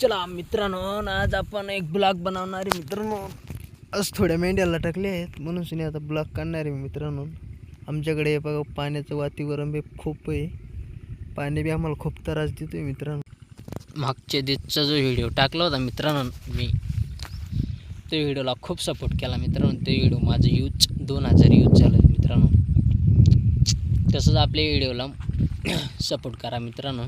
चला मित्रांनो आज आपण एक ब्लॉग बनवणार आहे मित्रांनो. आज थोड्या मेंढ्याला टाकले आहेत म्हणून सुनी आता ब्लॉग काढणार आहे मी मित्रांनो. आमच्याकडे हे बघा पाण्याचं वातावरण बी खूप आहे. पाणी बी आम्हाला खूप त्रास देतोय मित्रांनो. मागच्या दिवसचा जो व्हिडिओ टाकला होता मित्रांनो मी तो व्हिडिओला खूप सपोर्ट केला मित्रांनो. तो व्हिडिओ माझं यूज दोन हजार यूज झालं मित्रांनो. तसंच आपल्या व्हिडिओला सपोर्ट करा मित्रांनो.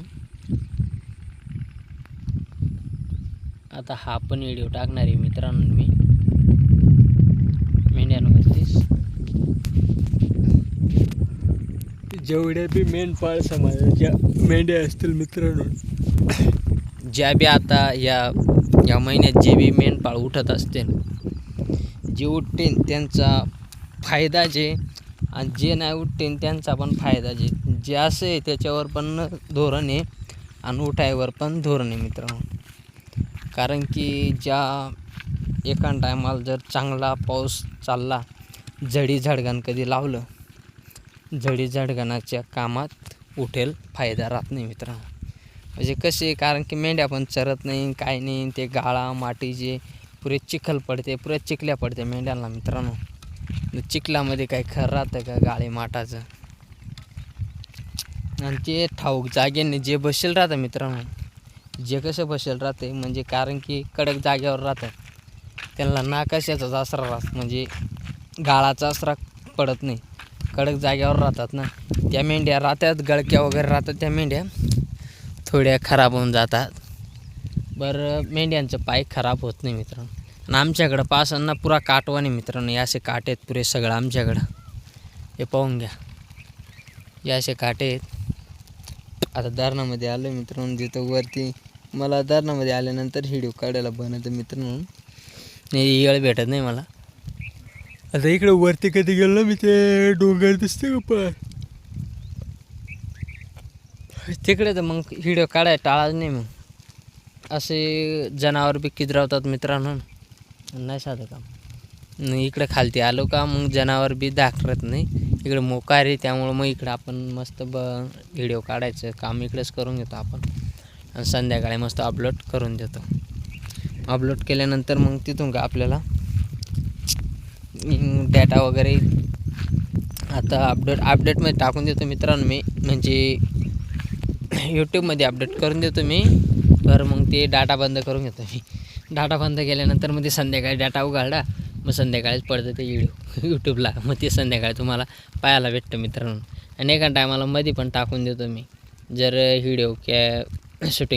आता हा पण व्हिडिओ टाकणार आहे मित्रांनो मी. मेंढ्यांवरतीच जेवढ्या बी मेंढपाळ समाजाच्या मेंढ्या असतील मित्रांनो. ज्या बी आता या या महिन्यात जे बी मेंढपाळ उठत असतील जे उठतील त्यांचा फायदा जे आणि जे नाही उठतील त्यांचा पण फायदा जे. जे असं आहे त्याच्यावर पण धोरण आहे आणि उठायवर पण धोरण आहे मित्रांनो. कारण की ज्या एका टायमाला जर चांगला पाऊस चालला झडी झडगण कधी लावलं झडी झडगणाच्या कामात उठेल फायदा राहत नाही मित्रांनो. म्हणजे कसे कारण की मेंढ्या पण चरत नाही काय नाही ते गाळा माटी जे पुरे चिखल पडते पुरे चिखल्या पडते मेंढ्यांना मित्रांनो. चिखलामध्ये काही खरं राहतं का गाळे माठाचं? आणि ते ठाऊक जागेने जे बसेल राहतं मित्रांनो. जे कसं बसेल राहते म्हणजे कारण की कडक जागेवर राहतात. त्यांना ना कशाचाच आसरा राहत म्हणजे गाळाचा आसरा पडत नाही. कडक जागेवर राहतात ना. त्या मेंढ्या राहतात गळक्या वगैरे राहतात त्या मेंढ्या थोड्या खराब होऊन जातात. बरं मेंढ्यांचं पाय खराब होत नाही मित्रांनो. आणि आमच्याकडं पासांना पुरा काटवाने मित्रांनो. असे काटे आहेत पुरे सगळं आमच्याकडं. हे पाहून घ्या. हे असे काटे आहेत. आता धरणामध्ये आलो मित्रांनो जिथं वरती मला धरणामध्ये आल्यानंतर व्हिडिओ काढायला बनवतं मित्रांनो. नाही येळ भेटत नाही मला. आता इकडे वरती कधी गेलो मी ते डोंगर दिसते पण? तिकडे तर मग व्हिडिओ काढाय टाळाच नाही मग. असे जनावर बी किदरावतात मित्रांनो. नाही साधं काम. नाही इकडे खालती आलो का मग जनावर बी दाखवत नाही. इकडे मोकार आहे त्यामुळं मग इकडं आपण मस्त ब व्हिडिओ काढायचं. काम इकडेच करून घेतो आपण. आणि संध्याकाळी मस्त अपलोड करून देतो. अपलोड केल्यानंतर मग तिथून का आपल्याला डेटा वगैरे आता अपडेट अपडेटमध्ये टाकून देतो मित्रांनो मी. म्हणजे यूट्यूबमध्ये अपडेट करून देतो मी. तर मग ते डाटा बंद करून घेतो मी. डाटा बंद केल्यानंतर मग ते संध्याकाळी डाटा उघडला मग संध्याकाळीच पडतं ते व्हिडिओ यूट्यूबला मग ते संध्याकाळी तुम्हाला पाहायला भेटतं मित्रांनो. आणि एका टायमाला मध्ये पण टाकून देतो मी. जर व्हिडिओ कॅ शूटिंग